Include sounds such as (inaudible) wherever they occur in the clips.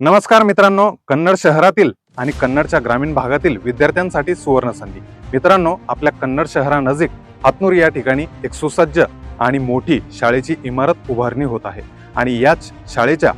नमस्कार मित्रांनो कन्नड शहरातील आणि कन्नडच्या ग्रामीण भागातील विद्यार्थ्यांसाठी सुवर्ण संधी. मित्रांनो आपल्या कन्नड शहरानजीक हातनूर या ठिकाणी एक सुसज्ज आणि मोठी शाळेची इमारत उभारणी होत आहे. आणि याच शाळेच्या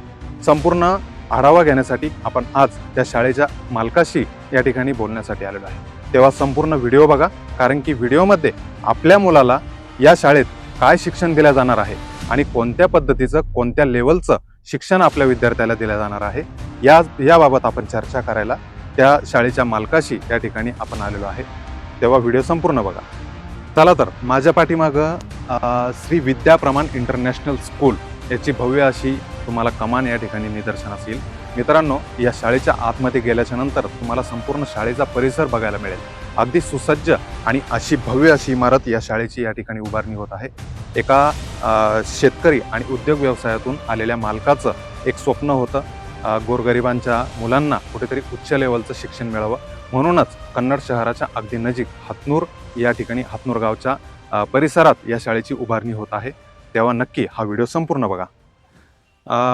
संपूर्ण आढावा घेण्यासाठी आपण आज त्या शाळेच्या मालकाशी या ठिकाणी बोलण्यासाठी आलेलो आहे. तेव्हा संपूर्ण व्हिडिओ बघा कारण की व्हिडिओमध्ये आपल्या मुलाला या शाळेत काय शिक्षण दिलं जाणार आहे आणि कोणत्या पद्धतीचं कोणत्या लेवलचं शिक्षण आपल्या विद्यार्थ्याला दिलं जाणार आहे. या याबाबत आपण चर्चा करायला त्या शाळेच्या मालकाशी या ठिकाणी आपण आलेलो आहे. तेव्हा व्हिडिओ संपूर्ण बघा. चला तर माझ्या पाठीमागं श्री विद्या प्रमाण इंटरनॅशनल स्कूल याची भव्य अशी तुम्हाला कमान या ठिकाणी निदर्शनास येईल मित्रांनो या शाळेच्या आतमध्ये गेल्याच्यानंतर तुम्हाला संपूर्ण शाळेचा परिसर बघायला मिळेल. अगदी सुसज्ज आणि अशी भव्य अशी इमारत या शाळेची या ठिकाणी उभारणी होत आहे. एका शेतकरी आणि उद्योग व्यवसायातून आलेल्या मालकाचं एक स्वप्न होतं. गोरगरिबांच्या मुलांना कुठेतरी उच्च लेवलचं शिक्षण मिळावं. म्हणूनच कन्नड शहराच्या अगदी नजीक हातनूर या ठिकाणी हातनूर गावच्या परिसरात या शाळेची उभारणी होत आहे. तेव्हा नक्की हा व्हिडिओ संपूर्ण बघा.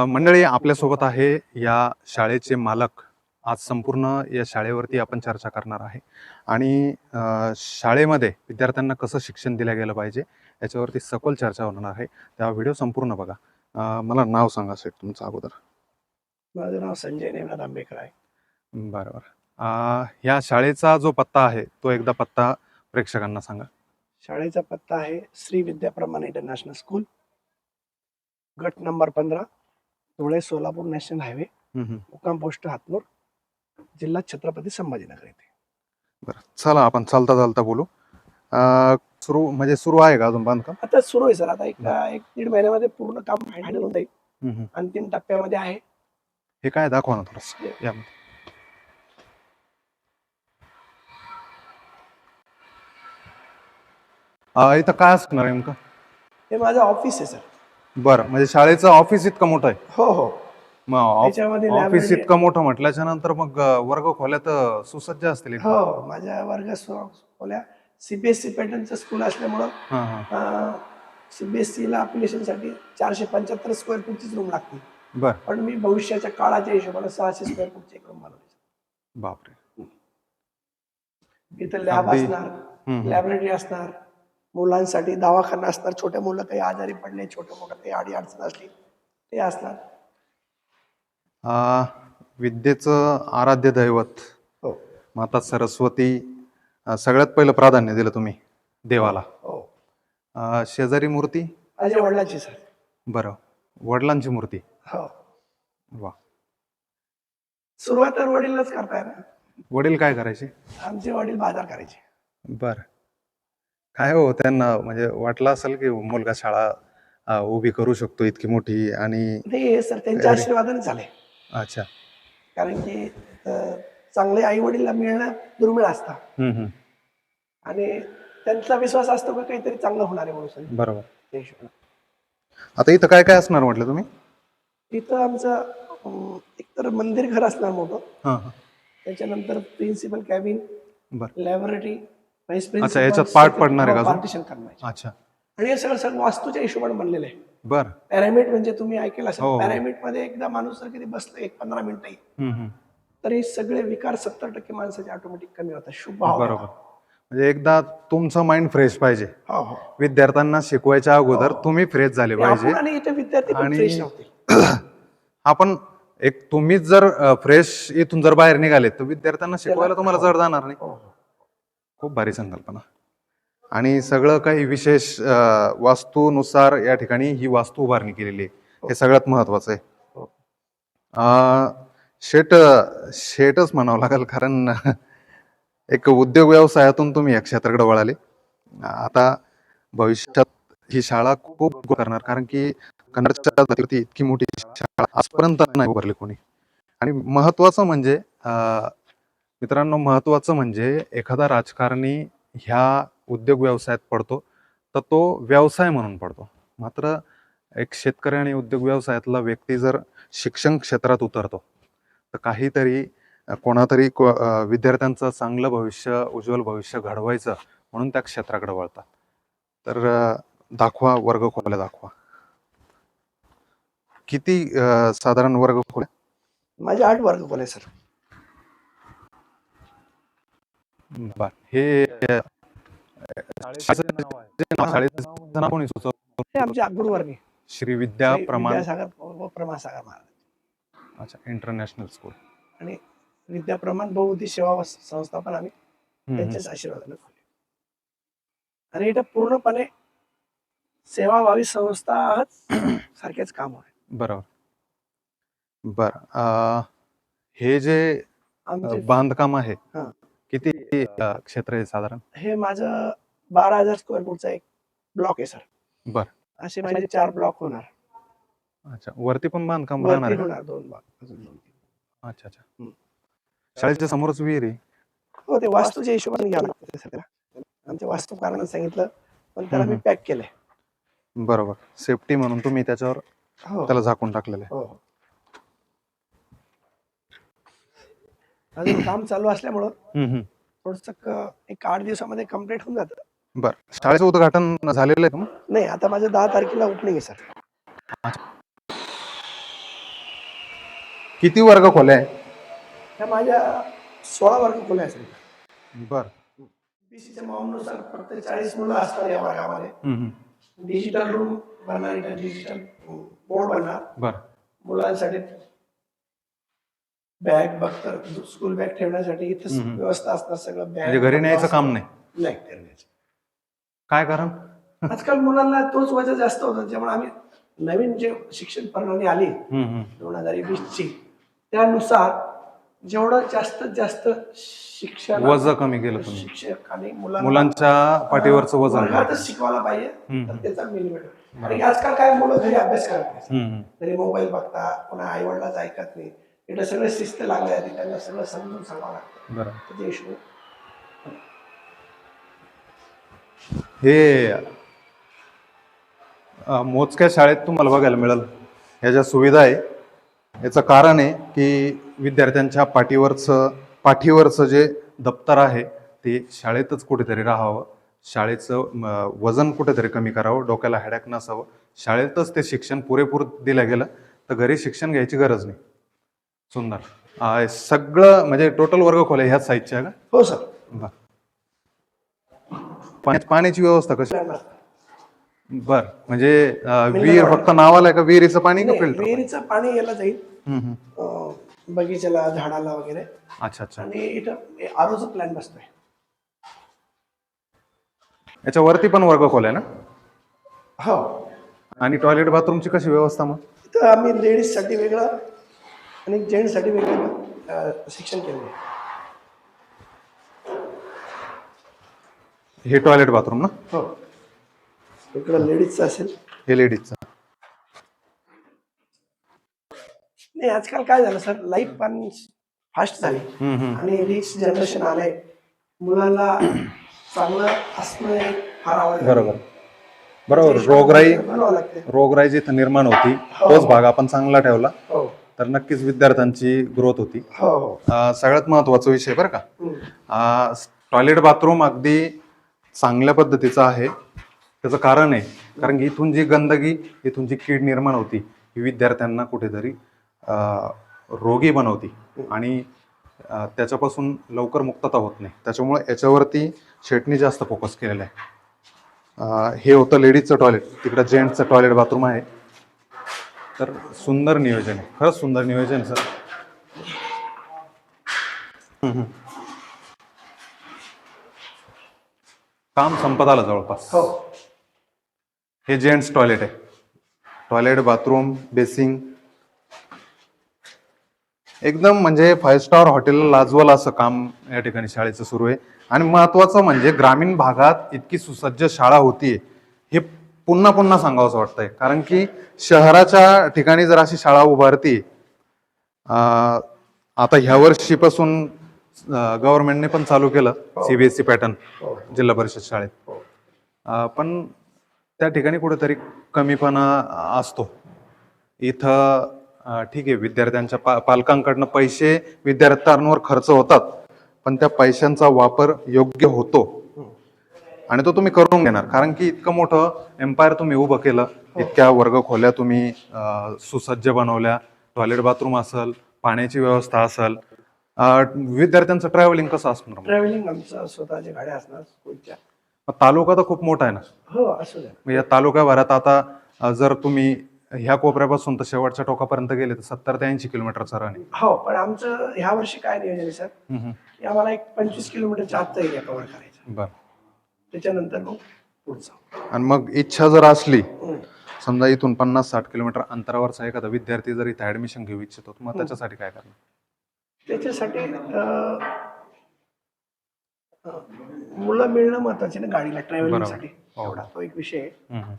मंडळी आपल्यासोबत आहे या शाळेचे मालक. आज संपूर्ण या शाळेवरती आपण चर्चा करणार आहे. आणि शाळेमध्ये विद्यार्थ्यांना कसं शिक्षण दिलं गेलं पाहिजे? याच्यावरती सखोल चर्चा होणार आहे. तेव्हा व्हिडिओ संपूर्ण बघा. अ, मला नाव सांगा सेट तुमचं अगोदर. माझं नाव संजय नेमनाथ आंबेकर आहे. बरं बरं अ, या शाळेचा जो पत्ता आहे तो एकदा पत्ता प्रेक्षकांना सांगा. शाळेचा पत्ता आहे श्री विद्या प्रमाण इंटरनॅशनल स्कूल गट नंबर पंधरा धुळे सोलापूर नॅशनल हायवे हम्म, हम्म. मुक्काम पोस्ट हातनूर जिल्हा छत्रपती संभाजीनगर येथे. बरं चला आपण चालता चालता बोलू. अ, सुरू म्हणजे सुरू आहे का अजून बांधकाम? आता सुरू आहे सर. आता एक एक दीड महिन्यामध्ये पूर्ण काम फायनल होऊन जाईल. हम्म, हम्म. अंतिम टप्प्यामध्ये आहे. हे काय दाखवा ना थोडंसं. या अ, इथं काय असणार आहे नेमकं? हे माझं ऑफिस आहे सर. बरं म्हणजे शाळेचं ऑफिस इतकं मोठं आहे? हो हो. मग ऑफ- त्याच्यामध्ये ऑफिस library- इतकं मोठं म्हटल्याच्या नंतर मग वर्ग खोल्या तर सुसज्ज असतील. हो माझ्या वर्ग खोल्या सीबीएसई पॅटर्नचं स्कूल असल्यामुळं हां हां. सीबीएसई ला application साठी चारशे पंच्याहत्तर स्क्वेअर फूटचीच रूम लागते बर. पण मी भविष्याच्या काळाच्या हिशोबाने सहाशे स्क्वेअर फूटची एक रूम बनवली बापरे. इथं लॅब अगदी- असणार हम्म. लॅबरेटरी असणार मुलांसाठी दवाखाना असणार छोटे मुलं काही आजारी पडले छोटे मोठं काही आडी अडचण असली ते असणार. विद्येचं आराध्य दैवत. हो. माता सरस्वती अ, सगळ्यात पहिलं प्राधान्य दिलं तुम्ही देवाला. हो. अ, शेजारी मूर्ती? माझ्या वडिलांची सर. बरं. वडिलांची मूर्ती? हो. वा. सुरुवात तर वडीलच करताय ना. वडील काय करायचे? आमचे वडील बाजार करायचे. बर. काय हो त्यांना म्हणजे वाटलं असेल की मुलगा शाळा अ, उभी करू शकतो इतकी मोठी आणि ते सर त्यांच्या. आशीर्वादाने झाले. अच्छा. कारण की अं, चांगले आई वडील मिळणं दुर्मिळ असतं. हम्म, हम्म. आणि त्यांचा विश्वास असतो का काहीतरी चांगलं होणार आहे म्हणून बरोबर. त्या हिशोबाने. आता इथं काय काय असणार म्हटलं तुम्ही? तिथं आमचं अं, एकतर मंदिर घर असणार मोठं. हां हां. त्याच्यानंतर प्रिन्सिपल कॅबिन बरं. लॅबोरेटरी व्हाईस अच्छा, याच्यात part पडणार आहे का? पार्टिशन करणार अच्छा. आणि हे सगळं सगळं वास्तूच्या हिशोबाने बनलेलं आहे. बर. पॅरामिड म्हणजे तुम्ही ऐकेल हो, असेल हो. पॅरामिडमध्ये एकदा माणूस जर कधी बसलं एक पंधरा मिनिटही तरी सगळे विकार सत्तर टक्के माणसाचे ऑटोमॅटिक कमी होतात. शुभ भाव बरोबर. म्हणजे एकदा तुमचं माइंड फ्रेश पाहिजे. हो हो. विद्यार्थ्यांना शिकवायच्या अगोदर तुम्ही फ्रेश झाले पाहिजे. आपण आणि इथे विद्यार्थी पण आणि- फ्रेश नव्हते (clears throat) आपण एक तुम्हीच जर फ्रेश इथून जर बाहेर निघाले तर विद्यार्थ्यांना शिकवायला तुम्हाला जड जाणार नाही. हो, हो. खूप भारी संकल्पना. आणि सगळं काही विशेष अ, वास्तूनुसार या ठिकाणी ही वास्तू उभारणी केलेली आहे. हे. सगळ्यात महत्वाचं आहे. हो. अ, शेट शेटच म्हणावं लागेल कारण एक उद्योग व्यवसायातून तुम्ही या क्षेत्राकडे वळाले. आता भविष्यात ही शाळा खूप करणार कारण की कन्नडच्या इतकी मोठी शाळा आजपर्यंत नाही उभारली कोणी. आणि महत्वाचं म्हणजे मित्रांनो महत्वाचं म्हणजे एखादा राजकारणी ह्या उद्योग व्यवसायात पडतो तर तो व्यवसाय म्हणून पडतो. मात्र एक शेतकरी आणि उद्योग व्यवसायातला व्यक्ती जर शिक्षण क्षेत्रात उतरतो तर काहीतरी कोणातरी को- विद्यार्थ्यांचं चांगलं भविष्य उज्ज्वल भविष्य घडवायचं म्हणून त्या क्षेत्राकडे वळतात. तर दाखवा वर्ग खोल्या दाखवा. किती साधारण वर्ग खोल्या? माझे आठ वर्ग खोल्या सर. बर. हे हे श्री विद्या प्रमाण प्रमासागर महाराज. अच्छा इंटरनॅशनल स्कूल आणि विद्या प्रमाण बहुउद्देश सेवा संस्था पण आम्ही त्यांच्याच आशीर्वादाने खोली आणि इथं पूर्णपणे सेवाभावी संस्था (clears throat) सारखेच काम आहे. बरोबर. बर हे जे बांधकाम आहे. किती क्षेत्र आहे साधारण? हे माझं बारा हजार स्क्वेअर फूटचा एक ब्लॉक आहे सर बर. असे माझे चार ब्लॉक होणार. अच्छा. वरती पण बांधकाम राहणार वरती आहे? होणार दोन अजून दोन. अच्छा अच्छा. हम्म. शाळेच्या समोरच विहीर आहे? हो ते वास्तूच्या हिशोबाने घ्यावं लागतं ते सगळं. आमच्या वास्तुकारानं सांगितलं पण त्याला मी हम्म. पॅक केलंय. बरोबर. सेफ्टी म्हणून तुम्ही त्याच्यावर हो. त्याला झाकून टाकलेलं आहे. हो हो. अजून काम चालू असल्यामुळं हम्म, हम्म. थोडस एक आठ दिवसामध्ये कंप्लीट होऊन जातं. बर. शाळेचं उद्घाटन झालेलं आहे का मग? नाही आता माझं दहा तारखेला ओपनिंग आहे सर. किती वर्ग खोल्या आहे? ह्या माझ्या सोळा वर्ग खोल्या आहेत. बर. बीसीच्या माऊनुसार फक्त चाळीस मुलं असतात या वर्गामध्ये. डिजिटल रूम बनणार इथं डिजिटल बोर्ड बनणार. बर. मुलांसाठी बॅग बघतर स्कूल बॅग ठेवण्यासाठी इथे हम्म. व्यवस्था असणार सगळं. म्हणजे बॅग घरी न्यायचं काम नाही? नाही घरी न्यायचं. काय कारण? आजकाल मुलांना तोच वजन जास्त होतं त्यामुळे आम्ही नवीन जे शिक्षण प्रणाली आली हम्म, हम्म. दोन हजार वीसची त्यानुसार जेवढं जास्तीत जास्त शिक्षण वजन कमी केलं तुम्ही. शिक्षक आणि मुलांना मुलांच्या पाठीवरचं वजन वर्गातच शिकवायला पाहिजे. हम्म. तर त्याचा मिनिमम आणि आजकाल काय मुलं घरी अभ्यास करत नाही हम्म. घरी मोबाईल बघता पुन्हा आई वडिलाच ऐकत नाही इथं सगळं शिस्त लागले आहे त्यांना सगळं समजून सांगावं लागतं. बरं. हे अ, मोजक्या शाळेत तुम्हाला बघायला मिळेल. ह्या ज्या सुविधा आहे. याचं कारण आहे की विद्यार्थ्यांच्या पाठीवरचं पाठीवरचं जे दप्तर आहे ते शाळेतच कुठेतरी राहावं. शाळेचं वजन कुठेतरी कमी करावं डोक्याला हॅडॅक नसावं. शाळेतच ते शिक्षण पुरेपूर दिलं गेलं तर घरी शिक्षण घ्यायची गरज नाही. सुंदर. सगळं म्हणजे टोटल वर्ग खोल्या ह्याच साईजच्या आहे का? हो सर पाण्याची व्यवस्था कशी? बर म्हणजे अं, विहीर फक्त नावाला आहे का? विहिरीचं पाणी का फिल्टर? विहिरीचं पाणी याला जाईल. अं, बगीच्याला झाडाला वगैरे. अच्छा अच्छा. आणि इथं आरोचा प्लॅन बसतोय. याच्या वरती पण वर्ग खोल्या ना? हो. आणि टॉयलेट बाथरूमची कशी व्यवस्था मग? इथं आम्ही लेडीजसाठी वेगळं आणि जेंट्ससाठी वेगळं अं, शिक्षण केलं आहे. हे टॉयलेट बाथरूम ना? हो. इकडं लेडीजचं असेल? हे लेडीजचं. नाही आजकाल काय झालं सर लाईफ पण फास्ट झाली. हम्म, हम्म. आणि रिच जनरेशन आलंय मुलांना चांगलं असणं हे फार आवडतं बरोबर. बरोबर. रोगराई लागते रोगराई जिथं निर्माण होती तोच भाग आपण चांगला ठेवला. हो. तर नक्कीच विद्यार्थ्यांची ग्रोथ होती. हो हो. अं, सगळ्यात महत्त्वाचा विषय बरं का. हम्म. टॉयलेट बाथरूम अगदी चांगल्या पद्धतीचं आहे. त्याचं कारण आहे. कारण की इथून जी गंदगी इथून जी कीड निर्माण होती ही विद्यार्थ्यांना कुठेतरी रोगी बनवती. आणि त्याच्यापासून लवकर मुक्तता होत नाही. त्याच्यामुळे याच्यावरती शेटनी जास्त फोकस केलेला आहे. हे होतं लेडीजचं टॉयलेट तिकडं जेंट्सचं टॉयलेट बाथरूम आहे. तर सुंदर नियोजन आहे. खरंच सुंदर नियोजन आहे सर. काम संपत आलं जवळपास. हो. हो हे जेंट्स टॉयलेट आहे. Toilet bathroom basin. एकदम म्हणजे फाईव्ह स्टार हॉटेल लाजवल असं काम या ठिकाणी शाळेचं सुरू आहे. आणि महत्वाचं म्हणजे ग्रामीण भागात इतकी सुसज्ज शाळा होतीये. हे पुन्हा पुन्हा सांगावंसं वाटतंय. कारण की शहराच्या ठिकाणी जर अशी शाळा उभारती आता ह्या वर्षीपासून गव्हर्नमेंटने पण चालू केलं सीबीएसई पॅटर्न हो. जिल्हा परिषद शाळेत. हो. पण त्या ठिकाणी कुठेतरी कमीपणा असतो. इथं ठीक आहे विद्यार्थ्यांच्या पा पालकांकडनं पैसे विद्यार्थ्यांवर खर्च होतात पण त्या पैशांचा वापर योग्य होतो. आणि तो तुम्ही करून घेणार. कारण की इतकं मोठं एम्पायर तुम्ही उभं केलं. इतक्या वर्ग खोल्या तुम्ही सुसज्ज बनवल्या. टॉयलेट बाथरूम असेल पाण्याची व्यवस्था असेल. विद्यार्थ्यांचं ट्रॅव्हलिंग कसं असणार? ट्रॅव्हलिंग आमचं स्वतःच्या गाड्या असणार स्कूलच्या मग तालुका तर खूप मोठा आहे ना. हो असू द्या. मग या तालुक्याभरात आता अं, जर तुम्ही ह्या कोपऱ्यापासून तर शेवटच्या टोकापर्यंत गेले तर सत्तर ते ऐंशी किलोमीटरचा रन हो पण आमचं ह्या वर्षी काय नियोजन आहे सर? की आम्हाला एक पंचवीस किलोमीटरच्या आतचा एरिया कव्हर करायचा बर. त्याच्यानंतर मग पुढचा आणि मग इच्छा जर असली. समजा इथून पन्नास साठ किलोमीटर अंतरावरचा एखादा विद्यार्थी जर इथे ऍडमिशन घेऊ इच्छितो तर मग त्याच्यासाठी काय करणार? त्याच्यासाठी अं, मुलं मिळणं महत्त्वाचे ना गाडीला ट्रॅव्हलिंगसाठी हो. एवढा तो एक विषय आहे. हम्म.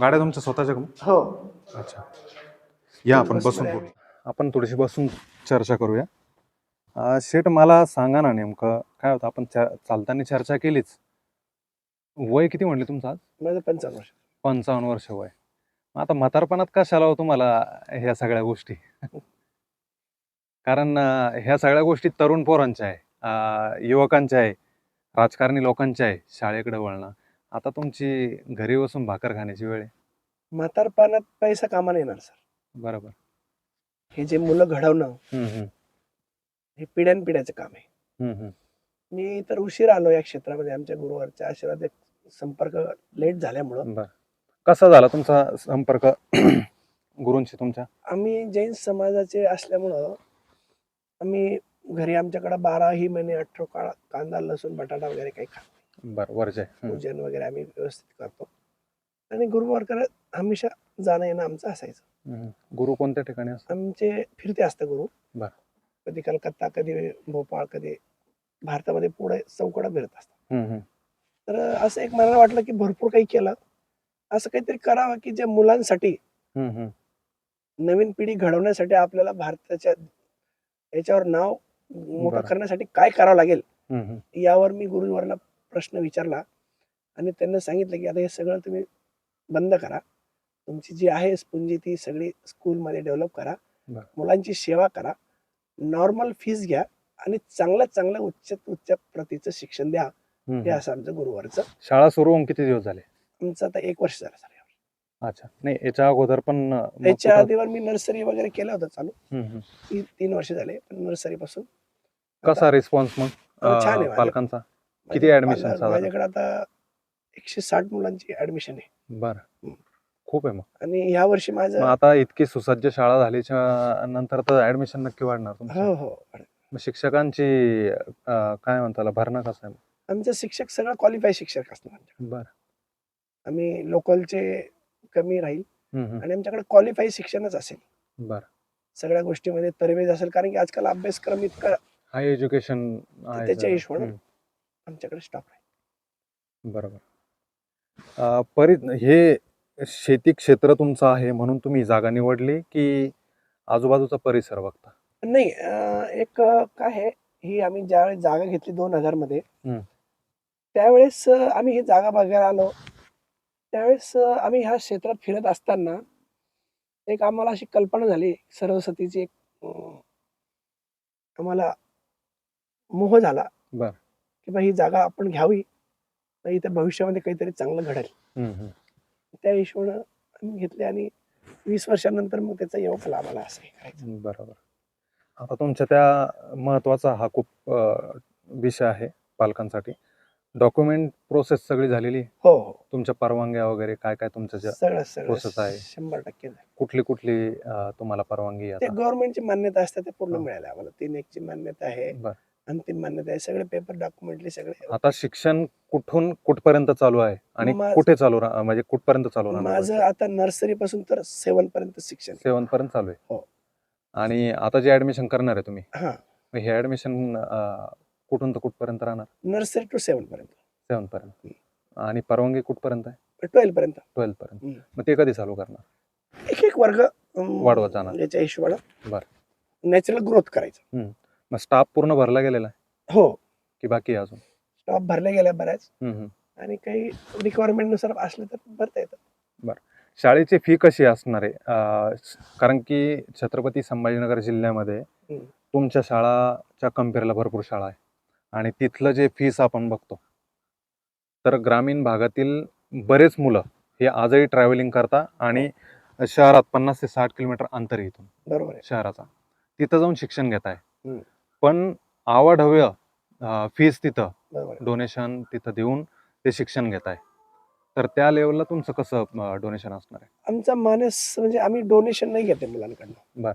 गाड्या तुमच्या स्वतःच्या का मग? हो. अच्छा. या आपण बसून. बोलू. आपण थोडीशी बसून चर्चा करूया. अं, शेठ मला सांगा ना नेमकं काय होतं आपण चा- चालताना चर्चा केलीच. वय किती म्हणले तुमचं आज? माझं पंचावन्न वर्ष. पंचावन्न वर्ष वय. मग आता म्हातारपणात कशाला हो तुम्हाला ह्या सगळ्या गोष्टी? कारण अं, ह्या सगळ्या गोष्टी तरुण पोरांच्या आहे. अं, युवकांच्या आहे. राजकारणी लोकांच्या आहे शाळेकडे वळणं. आता तुमची घरी बसून भाकर खाण्याची वेळ आहे? म्हातारपणात पैसा कामाला येणार सर. बरोबर. हे जे मुलं घडवणं हम्म, हम्म, हे पिढ्यानपिढ्याचं काम आहे. हम्म, हम्म. मी तर उशीर आलो या क्षेत्रामध्ये. आमच्या गुरुवारच्या आशीर्वाद एक संपर्क लेट झाल्यामुळं. बर. कसा झाला तुमचा संपर्क (clears throat) गुरूंशी तुमच्या? आम्ही जैन समाजाचे असल्यामुळं आम्ही घरी आमच्याकडे बाराही महिने अठरा काळ कांदा लसूण बटाटा वगैरे काही खात नाही. बर वरचे हम्म, पूजन वगैरे आम्ही व्यवस्थित करतो आणि गुरुवार करत हमेशा जाणं येणं आमचं असायचं हम्म. गुरु कोणत्या ठिकाणी आमचे फिरते असतं गुरु बर. कधी कलकत्ता कधी भोपाळ कधी भारतामध्ये पुढे चौकडा फिरत असतात हम्म, हम्म. तर असं एक मनाला वाटलं की भरपूर काही केलं असं काहीतरी करावं की ज्या मुलांसाठी हम्म, हम्म. नवीन पिढी घडवण्यासाठी आपल्याला भारताच्या याच्यावर नाव मोठं. करण्यासाठी काय करावं लागेल. यावर मी गुरुवरला प्रश्न विचारला आणि त्यांना सांगितलं की आता हे सगळं तुम्ही बंद करा. तुमची जी आहे स्पुंजी ती सगळी स्कूलमध्ये डेव्हलप करा. मुलांची सेवा करा. नॉर्मल फीज घ्या आणि चांगल्यात चांगलं उच्च उच्च प्रतीचं शिक्षण द्या. हे. असं आमचं गुरुवारचं शाळा सुरू होऊन किती दिवस झाले? आमचं आता एक वर्ष झालं सर अच्छा. नाही याच्या अगोदर पण कुठं- आधीवर मी नर्सरी वगैरे केलं होतं चालू. तीन वर्ष झाले पण नर्सरी पासून कसा रिस्पॉन्स मग? छान आहे पालकांचा? किती माझ्या- साधारण? माझ्याकडे आता एकशे साठ मुलांची ऍडमिशन आहे. बर. हम्म. खूप आहे मग. आणि ह्या वर्षी माझं मग आता इतकी सुसज्ज शाळा झाल्याच्यानंतर तर ऍडमिशन नक्की वाढणार तुमचं. हो हो मग शिक्षकांची अं, काय म्हणता त्याला भरणा कसा आहे आमचे शिक्षक सगळं क्वालिफाय शिक्षक आमच्याकडे. बर. आम्ही लोकलचे कमी राहील हम्म, हम्म. आणि आमच्याकडे क्वालिफाय शिक्षणच असेल. बर. सगळ्या गोष्टीमध्ये तरवेज असेल कारण की आजकाल अभ्यासक्रम इतका हाय एज्युकेशन त्याच्या. हिशोबाने आमच्याकडे स्टॉप आहे. बरोबर. अं, परि हे शेती क्षेत्र तुमचं आहे म्हणून तुम्ही जागा निवडली की आजूबाजूचा परिसर बघता? नाही अं, एक अं, काय आहे ही आम्ही ज्यावेळेस जागा घेतली दोन हजारमध्ये हम्म. त्यावेळेस अं, आम्ही ही जागा बघायला आलो. त्यावेळेस अं, आम्ही ह्या क्षेत्रात फिरत असताना एक आम्हाला अशी कल्पना झाली सरस्वतीची एक अं, आम्हाला मोह झाला बर. की बा ही जागा आपण घ्यावी तर इथे भविष्यामध्ये काहीतरी चांगलं घडेल. त्या हिशोबानं आम्ही घेतले आणि वीस वर्षानंतर मग त्याचा योग आम्हाला असं बरोबर आता तुमच्या त्या महत्त्वाचा हा खूप विषय आहे पालकांसाठी डॉक्युमेंट प्रोसेस सगळी झालेली? हो हो तुमच्या परवानग्या वगैरे काय काय तुमच्या process आहे. शंभर टक्के. कुठली कुठली तुम्हाला परवानगी गव्हर्नमेंटची मान्यता असते ते पूर्ण. मिळाले आम्हाला तीन एकची मान्यता आहे बर. अंतिम मान्यता आहे. सगळे पेपर डॉक्युमेंटली सगळे आता शिक्षण कुठून कुठपर्यंत चालू आहे? आणि माझं- कुठे चालू राह म्हणजे कुठपर्यंत चालू राहणार माझं आता नर्सरी पासून तर सेवन पर्यंत शिक्षण. सेवन पर्यंत चालू आहे. हो. आणि आता जे ऍडमिशन करणार आहे तुम्ही हा. मग हे ऍडमिशन कुठून तर कुठपर्यंत राहणार? नर्सरी टू सेवन पर्यंत. सेवन पर्यंत आणि परवानगी कुठपर्यंत आहे? ट्वेल्व पर्यंत. ट्वेल्थ पर्यंत हम्म. मग ते कधी चालू करणार? एक एक वर्ग वाढवत जाणार. याच्या हिशोबानं बर. नॅचरल ग्रोथ करायचं. मग स्टाफ पूर्ण भरला गेलेला आहे? हो. की बाकी आहे अजून? स्टॉप भरल्या गेल्या बऱ्याच. हम्म, हम्म. आणि काही रिक्वायरमेंटनुसार असलं तर भरता येतं. शाळेची फी कशी असणार आहे? अं, कारण की छत्रपती संभाजीनगर जिल्ह्यामध्ये हम्म. तुमच्या शाळाच्या कम्पेअरला भरपूर शाळा आहे. आणि तिथलं जे फीस आपण बघतो तर ग्रामीण भागातील बरेच मुलं हे आजही ट्रॅव्हलिंग करता आणि शहरात पन्नास ते साठ किलोमीटर अंतर आहे इथून. बरोबर आहे. शहराचा. तिथं जाऊन शिक्षण घेताय. हम्म. पण आवाढव्य फीस तिथं आहे. डोनेशन तिथं देऊन ते शिक्षण घेताय तर त्या लेवलला तुमचं कसं डोनेशन असणार आहे? आमचा मानस म्हणजे आम्ही डोनेशन नाही घेते मुलांकडनं. बर.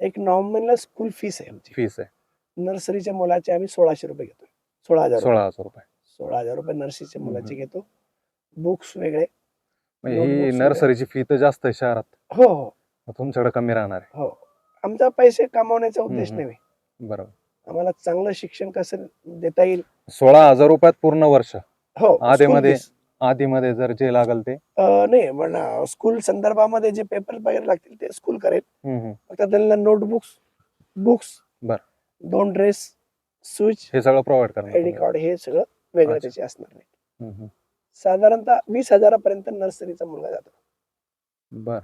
एक नॉमिनल स्कूल फीस आहे आमची. फीस आहे. नर्सरीच्या मुलाचे आम्ही सोळाशे रुपये घेतो. सोळा हजार रुपये. सोळा हजार रुपये. सोळा हजार रुपये नर्सरीच्या मुलाचे. घेतो. बुक्स वेगळे. ही नर्सरीची फी तर जास्त आहे शहरात. हो हो. तुमच्याकडे कमी राहणार आहे. हो. आमचा पैसे कमावण्याचा उद्देश. नाही बरोबर आम्हाला चांगलं शिक्षण कसं देता येईल सोळा हजार रुपयात पूर्ण वर्ष हो आधीमध्ये- school fees. आधीमध्ये जर जे लागल ते अं, नाही पण स्कूल संदर्भामध्ये जे पेपर वगैरे लागतील ते स्कूल करेल हम्म, हम्म. फक्त त्यांना नोटबुक्स बुक्स बर. दोन ड्रेस स्विच हे सगळं प्रोव्हाइड करणार आयडी. कार्ड हे सगळं वेगळं अच्छा. त्याचे असणार नाही हम्म, हम्म. साधारणतः वीस हजारापर्यंत नर्सरीचा मुलगा जातो बर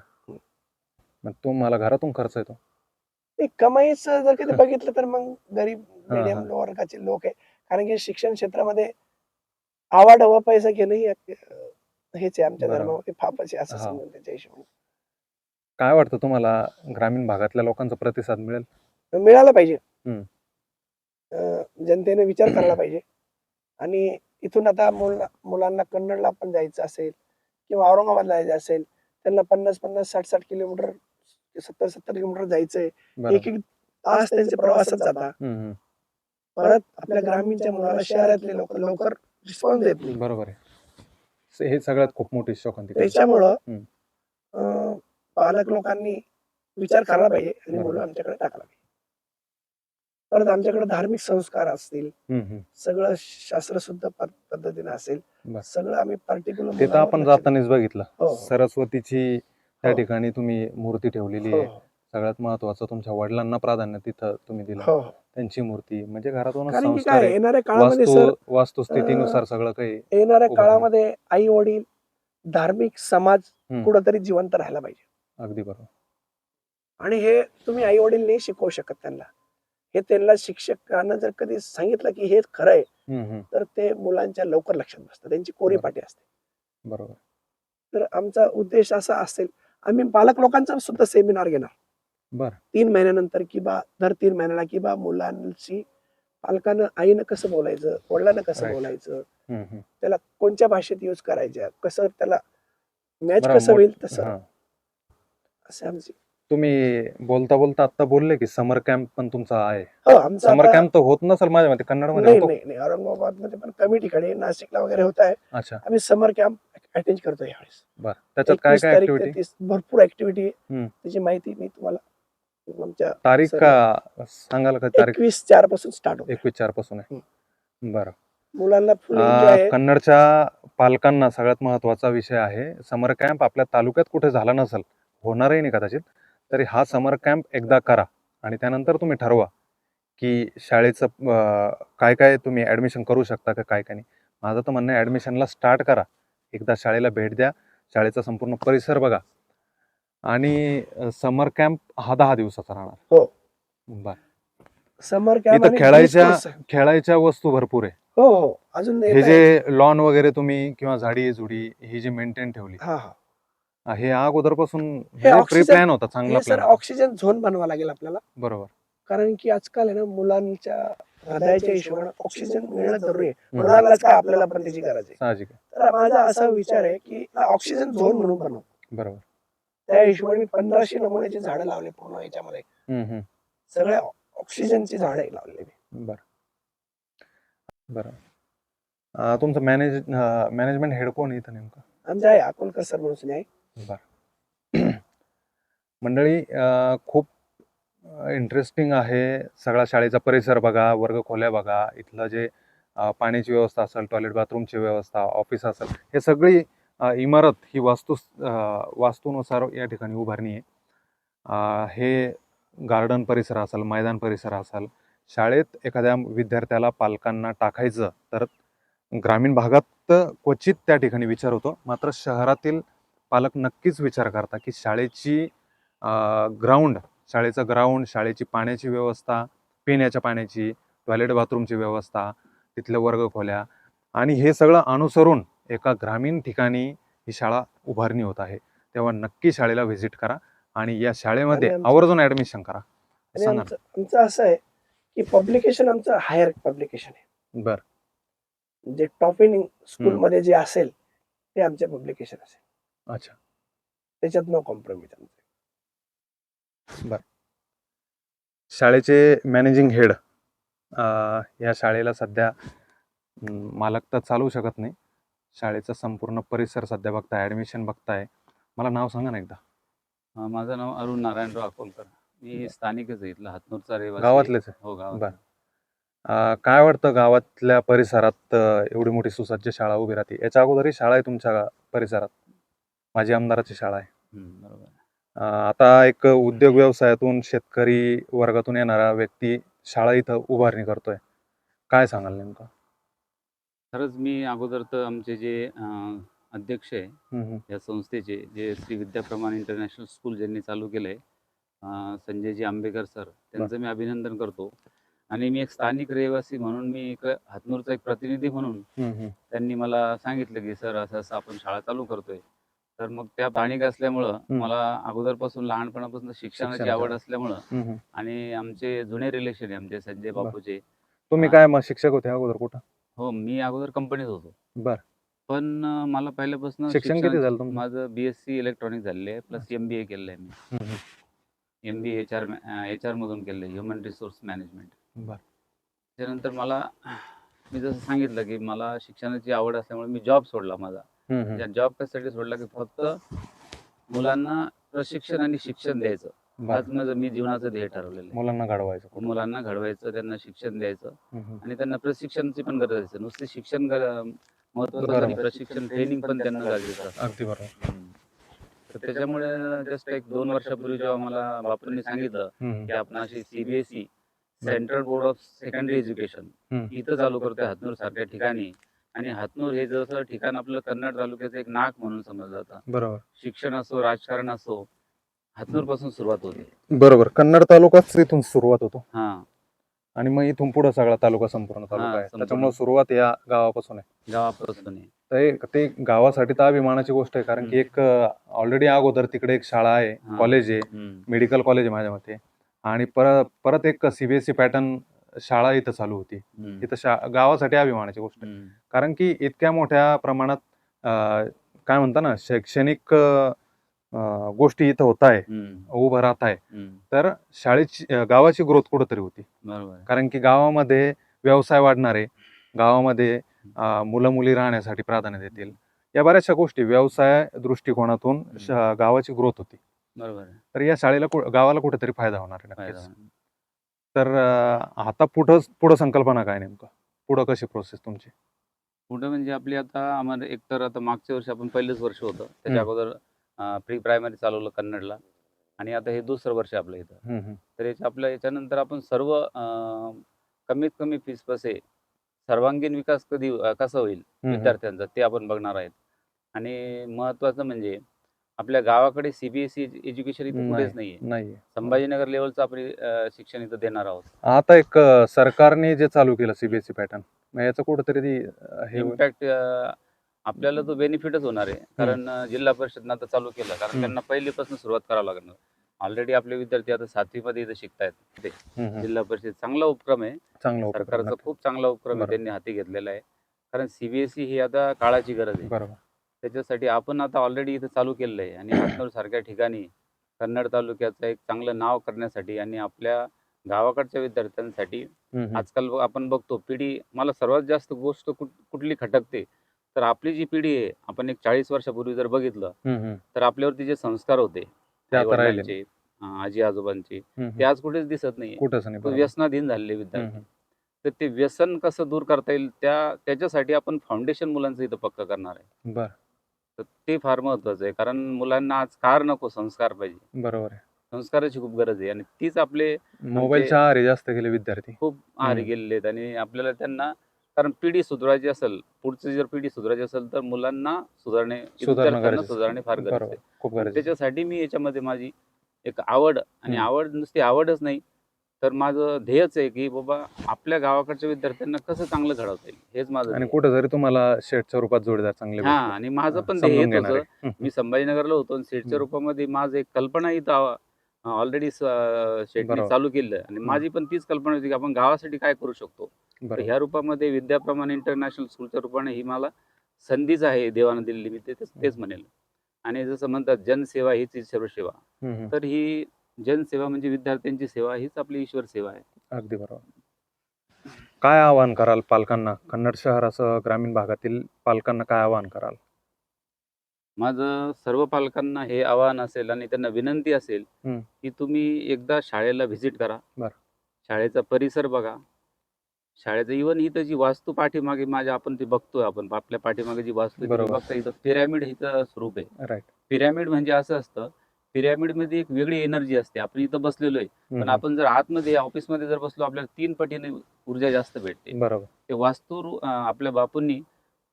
मग तुम्हाला घरातून खर्च येतो ते कमाईच जर कधी (laughs) बघितलं तर मग गरीब मिडियम. वर्गाचे लोक आहे. कारण की शिक्षण क्षेत्रामध्ये आवाड हवा पैसा घेणं ही हेच आहे आमच्या. धर्मामध्ये. फापच आहे असं. समजून त्याच्या हिशोबाने. काय वाटतं तुम्हाला? ग्रामीण भागातल्या लोकांचा प्रतिसाद मिळेल? मिळालं पाहिजे. जनतेने विचार करायला पाहिजे. आणि इथून आता मुला मुलांना कन्नडला पण जायचं असेल किंवा औरंगाबादला जायचं असेल त्यांना पन्नास पन्नास साठ साठ किलोमीटर सत्तर सत्तर किलोमीटर जायचंय. एक एक तास त्यांचे प्रवासात हम्म. परत आपल्या ग्रामीणच्या मुलाला शहरातले लोक लवकर रिस्पॉन्स देत नाही बरोबर आहे हे सगळ्यात खूप मोठी. त्याच्यामुळं पालक लोकांनी विचार करायला पाहिजे आणि. मुलं आमच्याकडे टाकायला पाहिजे परत आमच्याकडे धार्मिक संस्कार असतील. सगळं शास्त्र शुद्ध पद्धतीने असेल. सगळं आम्ही पर्टिक्युलर ते आपण जातानाच बघितलं हो. सरस्वतीची त्या हो. ठिकाणी तुम्ही मूर्ती ठेवलेली आहे सगळ्यात महत्वाचं तुमच्या वडिलांना प्राधान्य तिथं तुम्ही दिलं हो त्यांची मूर्ती म्हणजे घरातूनच कारण की संस्कार काय आहे. येणाऱ्या काळामध्ये सर वास्तू वास्तुस्थितीनुसार सगळं काही येणाऱ्या. काळामध्ये आई वडील धार्मिक समाज हम्म. कुठंतरी जिवंत राहायला पाहिजे अगदी बरोबर आणि हे तुम्ही आई वडील नाही शिकवू शकत त्यांना हे त्यांना शिक्षकांना जर कधी सांगितलं की हे खरं आहे हम्म, हम्म. तर ते मुलांच्या लवकर लक्षात बसतं त्यांची कोरी. पाठी असते बरोबर तर आमचा उद्देश असा असेल आम्ही पालक लोकांचा सुद्धा सेमिनार घेणार. बर. तीन महिन्यानंतर किंवा दर तीन महिन्याला किंवा मुलांशी पालकानं आईनं कसं बोलायचं वडिलांना कसं. बोलायचं. त्याला कोणत्या भाषेत युज करायच्या कसं त्याला मॅच कसं होईल तसं. हा. असं आमची. तुम्ही बोलता बोलता आता बोलले की समर कॅम्प पण तुमचा आहे. हो समर आता- कॅम्प तर होत नसेल माझ्या होतो. नाही नाही औरंगाबादमध्ये पण कमी ठिकाणी नाशिकला वगैरे होत आहे. आम्ही समर कॅम्प अटेंड करतो यावेळेस. बर. त्याच्यात काय 21 काय तारीख ते ऍक्टिव्हिटी 30 भरपूर ऍक्टिव्हिटी हम्म. त्याची माहिती मी तुम्हाला आमच्या तारीख का? सांगाल का तारीख? एकवीस चारपासून स्टार्ट होतो. एकवीस चारपासून आहे. बरं. मुलांना आहे. कन्नडच्या पालकांना सगळ्यात महत्त्वाचा विषय आहे समर कॅम्प आपल्या तालुक्यात कुठे झाला नसेल होणारही नाही कदाचित तरी हा समर कॅम्प एकदा करा आणि त्यानंतर तुम्ही ठरवा की शाळेचं काय काय तुम्ही ऍडमिशन करू शकता का काय काय नाही. माझं तर म्हणणं आहे ऍडमिशनला स्टार्ट करा. एकदा शाळेला भेट द्या. शाळेचा संपूर्ण परिसर बघा. आणि समर कॅम्प हा दहा दिवसाचा राहणार. हो. बर. समर कॅम्प इथं खेळायच्या खेळायच्या वस्तू भरपूर आहे. हो हो. अजून हे. जे लॉन वगैरे तुम्ही किंवा झाडी जुडी ही जी मेंटेन ठेवली. हा अगोदरपासून प्री oxygen- प्लॅन होता चांगला ऑक्सिजन झोन बनवा लागेल आपल्याला. बरोबर. कारण की आजकाल आहे ना मुलांच्या हृदयाच्या हिशोबाने ऑक्सिजन मिळणं जरुरी आहे. मुलांनाच काय आपल्याला पण त्याची गरज आहे. साहजिक आहे. तर माझा असा विचार आहे की ऑक्सिजन झोन म्हणून बनव. बरोबर. त्या हिशोबाने मी पंधराशे नमुन्याची झाडं लावले पूर्ण याच्यामध्ये. हम्म, हम्म. सगळ्या ऑक्सिजनची झाडं लावले मी. बरं. तुमचं मॅनेज मॅनेजमेंट हेड कोण आहे इथं नेमकं? आमच्या आहे अकोलकर सर म्हणून आहे बरं. (clears throat) मंडळी अ, खूप इंटरेस्टिंग आहे. सगळा शाळेचा परिसर बघा वर्ग खोल्या बघा इथलं जे पाण्याची व्यवस्था असेल टॉयलेट बाथरूमची व्यवस्था ऑफिस असेल हे सगळी इमारत ही वास्तू वास्तूनुसार या ठिकाणी उभारणी आहे. हे गार्डन परिसर असेल मैदान परिसर असेल शाळेत एखाद्या विद्यार्थ्याला पालकांना टाकायचं तर ग्रामीण भागात क्वचित त्या ठिकाणी विचार होतो मात्र शहरातील पालक नक्कीच विचार करता की शाळेची ग्राउंड शाळेचं ग्राउंड शाळेची पाण्याची व्यवस्था पिण्याच्या पाण्याची टॉयलेट बाथरूमची व्यवस्था तिथल्या वर्ग खोल्या. आणि हे सगळं अनुसरून एका ग्रामीण ठिकाणी ही शाळा उभारणी होत आहे. तेव्हा नक्की शाळेला व्हिजिट करा आणि या शाळेमध्ये आवर्जून ॲडमिशन करा. सांगा आमचं असं आहे की पब्लिकेशन आमचं हायर पब्लिकेशन आहे. बर. जे टॉप इन स्कूलमध्ये जे असेल ते आमचे पब्लिकेशन असेल. अच्छा. त्याच्यात नो कॉम्प्रोमिस आमचं. शाळेचे मॅनेजिंग हेड या शाळेला सध्या मालक तर चालू शकत नाही. शाळेचा संपूर्ण परिसर सध्या बघताय ॲडमिशन बघताय. मला नाव सांगा ना एकदा. अं, माझं नाव अरुण नारायणराव अकोलकर. मी स्थानिकच आहे इथला हातनूरचा रहिवासी. गावातलेच आहे? हो गावात बर. अं, काय वाटतं गावातल्या परिसरात अं, एवढी मोठी सुसज्ज शाळा उभी राहते? याच्या अगोदरही शाळा आहे तुमच्या गा- परिसरात? माझी आमदाराची शाळा आहे. बरोबर. आता एक उद्योग व्यवसायातून शेतकरी वर्गातून येणारा व्यक्ती शाळा इथं उभारणी करतोय. काय सांगाल नेमकं? खरंच मी अगोदर तर आमचे जे अं, अध्यक्ष आहे हम्म. या संस्थेचे जे श्री विद्याप्रमाण इंटरनॅशनल स्कूल ज्यांनी चालू केलं आहे संजयजी आंबेकर सर त्यांचं मी अभिनंदन करतो. आणि मी एक स्थानिक रहिवासी म्हणून मी एक हातनूरचा एक प्रतिनिधी म्हणून हम्म, हम्म. त्यांनी मला सांगितलं की सर असं असं आपण शाळा चालू करतोय. तर मग त्या स्थानिक असल्यामुळं मला अगोदरपासून लहानपणापासून शिक्षणाची आवड. असल्यामुळं. आणि आमचे जुने रिलेशन आहे आमचे संजय. बापूचे तुम्ही. काय मग शिक्षक होते अगोदर कुठं हो मी अगोदर कंपनीत होतो बर पण मला पहिल्यापासून शिक्षण किती झालं माझं बीएससी इलेक्ट्रॉनिक झालेलं आहे प्लस एम बी ए केलेलं आहे मी हम्म, हम्म. M B H R H R मधून केलं आहे ह्युमन रिसोर्स मॅनेजमेंट बर त्याच्यानंतर मला मी जसं सांगितलं की मला शिक्षणाची आवड असल्यामुळे मी जॉब सोडला माझा त्या जॉब कशासाठी सोडला की फक्त मुलांना प्रशिक्षण आणि शिक्षण द्यायचं. हाच माझं मी जीवनाचं ध्येय ठरवलेलं आहे मुलांना घडवायचं. मुलांना घडवायचं त्यांना शिक्षण द्यायचं. आणि त्यांना प्रशिक्षणाची पण गरज असते नुसते शिक्षण महत्वाचं बरोबर. आणि प्रशिक्षण ट्रेनिंग पण त्यांना गरजेचं असतं अगदी बरोबर हम्म. तर त्याच्यामुळे जस्ट एक दोन वर्षापूर्वी जेव्हा मला बापूंनी सांगितलं हम्म, की आपण अशी CBSE central board of secondary education हम्म. इथं चालू करतोय हातनूर सारख्या ठिकाणी आणि हातनूर हे जसं ठिकाण आपलं कन्नड तालुक्याचं एक नाक म्हणून समजलं जातं. बरोबर. शिक्षण असो राजकारण असो हातनूरपासून सुरुवात होते. बरोबर. कन्नड तालुकाच इथून सुरुवात होतो. हा. आणि मग इथून पुढे सगळा तालुका संपूर्ण तालुका आहे. संपूर्ण. त्याच्यामुळे सुरुवात या गावापासून आहे. गावापासून आहे. तर एक- ते गावासाठी तर अभिमानाची गोष्ट आहे. कारण की एक ऑलरेडी अगोदर तिकडे एक शाळा आहे हा. कॉलेज आहे हम्म. मेडिकल कॉलेज आहे माझ्या मते. आणि परत परत एक सीबीएसई पॅटर्न शाळा इथं चालू होती. इथं शा गावासाठी अभिमानाची गोष्ट आहे. कारण की इतक्या मोठ्या प्रमाणात अं, काय म्हणता ना शैक्षणिक अं, गोष्टी इथं होत आहे. उभं राहत आहे. तर शाळेची अं, गावाची ग्रोथ कुठंतरी होती बरोबर आहे. कारण की गावामध्ये व्यवसाय वाढणारे गावामध्ये अं, मुलं मुली राहण्यासाठी प्राधान्य देतील या बऱ्याचशा गोष्टी व्यवसाय दृष्टिकोनातून श- गावाची ग्रोथ होती बरोबर आहे. तर या शाळेला कु- गावाला कुठेतरी फायदा होणार आहे फायदा नक्कीच. तर आता पुढं पुढं संकल्पना काय नेमकं? पुढं कशी प्रोसेस तुमची? पुढे म्हणजे आपली आता आम्हाला एक तर आता मागच्या वर्षी आपण पहिलंच वर्ष होतं. त्याच्या अगोदर प्री प्रायमरी चालवलं कन्नडला आणि आता हे दुसरं वर्ष आपलं इथं. तर याच्या आपल्या याच्यानंतर आपण सर्व कमीत कमी फीस पसे सर्वांगीण विकास कधी कसा होईल विद्यार्थ्यांचा ते आपण बघणार आहेत. आणि महत्वाचं म्हणजे आपल्या गावाकडे सीबीएसई एज्युकेशन इथं नाही. कुठेच नाहीये. नाहीये संभाजीनगर लेवलचं आपण अं, शिक्षण इथं देणार आहोत. आता एक अं, सरकारने जे चालू केलं सीबीएसई पॅटर्न मग याचं कुठेतरी ती, अं, हे होईल. इम्पॅक्ट आपल्याला तो बेनिफिटच होणार आहे. कारण अं, जिल्हा परिषदनं आता चालू केलं. कारण हम्म. त्यांना पहिलीपासून सुरुवात करावं लागणार. ऑलरेडी आपले विद्यार्थी आता सातवीमध्ये इथं शिकतायत. ते हम्म, हम्म. जिल्हा परिषद चांगला उपक्रम आहे. चांगलं उपक्रम सरकारचा नक्की. खूप चांगला उपक्रम आहे. बरोबर. त्यांनी हाती घेतलेला आहे. कारण सीबीएसई ही आता काळाची गरज आहे. बरोबर. त्याच्यासाठी आपण आता ऑलरेडी इथं चालू केलेलं आहे आणि हातनूर सारख्या ठिकाणी कन्नड तालुक्याचं एक चांगलं नाव करण्यासाठी आणि आपल्या गावाकडच्या विद्यार्थ्यांसाठी. आजकाल आपण बघतो पिढी मला सर्वात जास्त गोष्ट कुठ कुठली खटकते तर आपली जी पिढी आहे आपण एक चाळीस वर्षापूर्वी जर बघितलं. तर आपल्यावरती जे संस्कार होते आजी आजोबांचे ते आज कुठेच दिसत नाही कुठंच नाही. व्यसनाधीन झालेले विद्यार्थी. तर ते व्यसन कसं दूर करता येईल त्या त्याच्यासाठी आपण फाउंडेशन मुलांचं इथं पक्क करणार आहे तर ते फार महत्वाचं आहे. कारण मुलांना आज कार नको संस्कार पाहिजे. बरोबर आहे. संस्काराची खूप गरज आहे. आणि तीच आपले मोबाईलच्या आहारी जास्त गेले विद्यार्थी. खूप आहारी. गेलेले आहेत. आणि आपल्याला त्यांना कारण पिढी सुधारायची असेल पुढची जर पिढी सुधारायची असेल तर मुलांना सुधारणे सुधारणं विद्यार्थ्यांना गरजेचं. सुधारणे फार बरोबर आहे. खूप त्याच्यासाठी मी याच्यामध्ये माझी एक आवड आणि हम्म. आवड नुसती आवडच नाही तर माझं ध्येयच आहे की बाबा आपल्या गावाकडच्या विद्यार्थ्यांना कसं चांगलं घडवता येईल? हेच माझं आणि. कुठं जरी तुम्हाला शेटच्या रूपात जोडीदार चांगले हा भेटले, आणि माझं पण समजून ध्येय हेच घेणारे. होतं. हम्म, मी संभाजीनगरला होतो आणि हम्म. रूपामध्ये माझं एक कल्पना इथं ऑलरेडी शेटने बरोबर. चालू केलं. आणि माझी पण तीच कल्पना होती की आपण गावासाठी काय करू शकतो? तर ह्या रूपामध्ये विद्याप्रमाण इंटरनॅशनल स्कूलच्या रूपाने ही मला संधीच आहे देवानं दिलेली. मी ते- तेच तेच म्हणेल. आणि जसं म्हणतात जनसेवा हीच ही हम्म, हम्म. तर ही जनसेवा म्हणजे विद्यार्थ्यांची सेवा हीच आपली ईश्वर सेवा आहे. अगदी बरोबर. काय आवाहन कराल पालकांना? कन्नड शहरासह ग्रामीण भागातील पालकांना काय आवाहन कराल? माझं सर्व पालकांना हे आवाहन असेल आणि त्यांना विनंती असेल. की तुम्ही एकदा शाळेला व्हिजिट करा. शाळेचा परिसर बघा. शाळेचं इवन इथं जी वास्तू पाठीमागे माझ्या आपण ती बघतोय आपण आपल्या पाठीमागे जी वास्तू. बघता इथं पिरॅमिड हिचं स्वरूप आहे. पिरॅमिड म्हणजे असं असतं पिरॅमिडमध्ये एक वेगळी एनर्जी असते. आपण इथं बसलेलो आहे. पण आपण जर आतमध्ये ऑफिसमध्ये जर बसलो आपल्याला तीन पटीने ऊर्जा जास्त भेटते. बरोबर. ते वास्तू आपल्या बापूंनी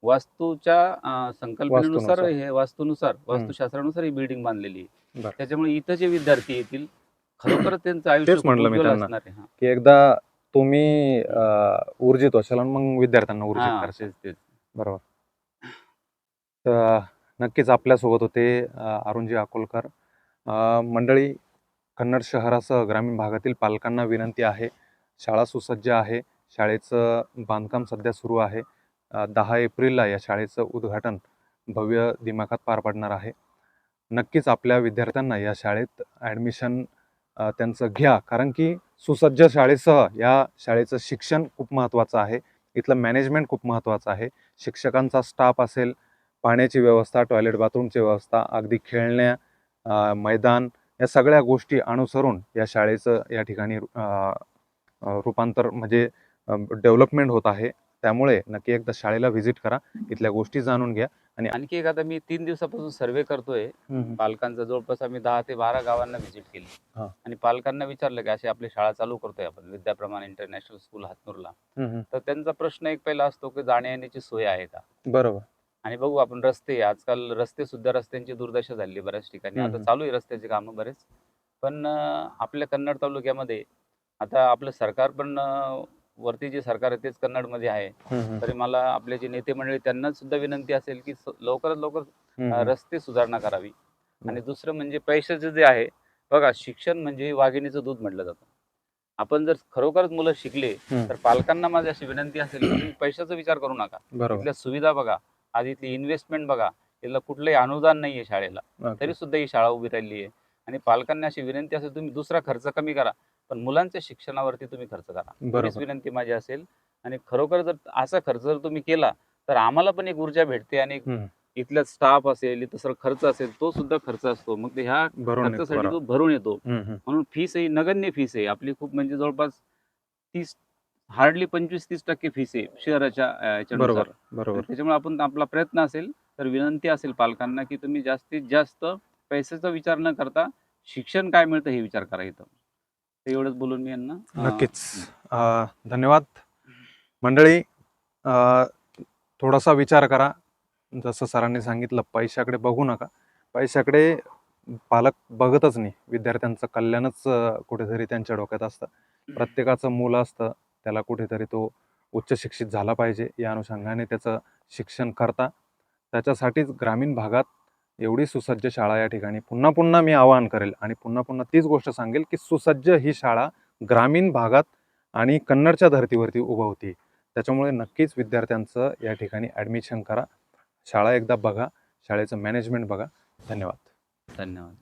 वास्तूच्या संकल्पनेनुसार. हे वास्तूनुसार वास्तुशास्त्रानुसार ही बिल्डिंग बांधलेली आहे. त्याच्यामुळे इथं जे विद्यार्थी येतील खरोखरच (coughs) त्यांचं आयुष्य म्हणलं मी त्यांना. असणार आहे. की एकदा तुम्ही ऊर्जित आणि मग विद्यार्थ्यांना ऊर्जित बरोबर. तर नक्कीच आपल्यासोबत होते अरुणजी अकोलकर. मंडळी कन्नड शहरासह ग्रामीण भागातील पालकांना विनंती आहे. शाळा सुसज्ज आहे. शाळेचं बांधकाम सध्या सुरू आहे. दहा एप्रिलला या शाळेचं उद्घाटन भव्य दिमाखात पार पडणार आहे. नक्कीच आपल्या विद्यार्थ्यांना या शाळेत ॲडमिशन त्यांचं घ्या. कारण की सुसज्ज शाळेसह या शाळेचं शिक्षण खूप महत्त्वाचं आहे. इथलं मॅनेजमेंट खूप महत्त्वाचं आहे. शिक्षकांचा स्टाफ असेल पाण्याची व्यवस्था टॉयलेट बाथरूमची व्यवस्था अगदी खेळण्या मैदान या सगळ्या गोष्टी अनुसरून या शाळेचं या ठिकाणी रूपांतर म्हणजे डेव्हलपमेंट होत आहे. त्यामुळे नक्की एकदा शाळेला व्हिजिट करा. इथल्या गोष्टी जाणून घ्या. आणखी एक आता मी तीन दिवसापासून सर्वे करतोय. पालकांचा जवळपास आम्ही दहा ते बारा गावांना व्हिजिट केली. आणि पालकांना विचारलं की अशी आपली शाळा चालू करतोय आपण विद्याप्रमाण इंटरनॅशनल स्कूल हातनूरला. तर त्यांचा प्रश्न एक पहिला असतो की जाण्या येण्याची सोय आहे का? बरोबर. आणि बघू आपण रस्ते आजकाल रस्ते सुद्धा रस्त्यांची दुर्दशा झाली बऱ्याच ठिकाणी. आता. चालू आहे रस्त्याचे कामं बरेच. पण आपल्या कन्नड तालुक्यामध्ये आता आपलं सरकार पण वरती जे सरकार आहे तेच कन्नडमध्ये आहे. तरी मला आपले जे नेते मंडळी त्यांना सुद्धा विनंती असेल की लवकरात लवकर रस्ते सुधारणा करावी. आणि हम्म. दुसरं म्हणजे पैशाचं जे आहे बघा शिक्षण म्हणजे वाघिणीचं दूध म्हटलं जातं. आपण जर खरोखरच मुलं शिकले. तर पालकांना माझी अशी विनंती असेल की पैशाचा विचार करू नका. सुविधा बघा. आज इथली इन्व्हेस्टमेंट बघा इथलं कुठलंही अनुदान नाही आहे शाळेला. तरी सुद्धा ही शाळा उभी राहिली आहे आणि पालकांना अशी विनंती असेल तुम्ही दुसरा खर्च कमी करा पण मुलांच्या शिक्षणावरती तुम्ही खर्च करा हीच बरोबर विनंती माझी असेल आणि खरोखर जर असा खर्च जर तुम्ही केला तर आम्हाला पण एक ऊर्जा भेटते आणि. इथला स्टाफ असेल इथं खर्च असेल तो सुद्धा खर्च असतो मग ते ह्या खर्चासाठी. तो भरून येतो. म्हणून फीस ही नगण्य फीस आहे आपली खूप म्हणजे जवळपास तीस हार्डली पंचवीस तीस टक्के फीस आहे शहराच्या याच्यानुसार. बरोबर बरोबर. त्याच्यामुळे आपण आपला प्रयत्न असेल तर विनंती असेल पालकांना की तुम्ही जास्तीत जास्त पैशाचा विचार न करता शिक्षण काय मिळतं हे विचार करा इथं. ते एवढंच बोलून मी यांना नक्कीच. धन्यवाद. मंडळी थोडासा विचार करा. जसं सरांनी सांगितलं पैशाकडे बघू नका. पैशाकडे पालक बघतच नाही. विद्यार्थ्यांचं कल्याणच कुठेतरी त्यांच्या डोक्यात असतं. प्रत्येकाचं मुलं असतं. त्याला कुठेतरी तो उच्च शिक्षित झाला पाहिजे या अनुषंगाने त्याचं शिक्षण करता. त्याच्यासाठीच ग्रामीण भागात एवढी सुसज्ज शाळा या ठिकाणी पुन्हा पुन्हा मी आवाहन करेल आणि पुन्हा पुन्हा तीच गोष्ट सांगेल की सुसज्ज ही शाळा ग्रामीण भागात आणि कन्नडच्या धर्तीवरती उभं होती. त्याच्यामुळे नक्कीच विद्यार्थ्यांचं या ठिकाणी ॲडमिशन करा. शाळा एकदा बघा. शाळेचं मॅनेजमेंट बघा. धन्यवाद. धन्यवाद.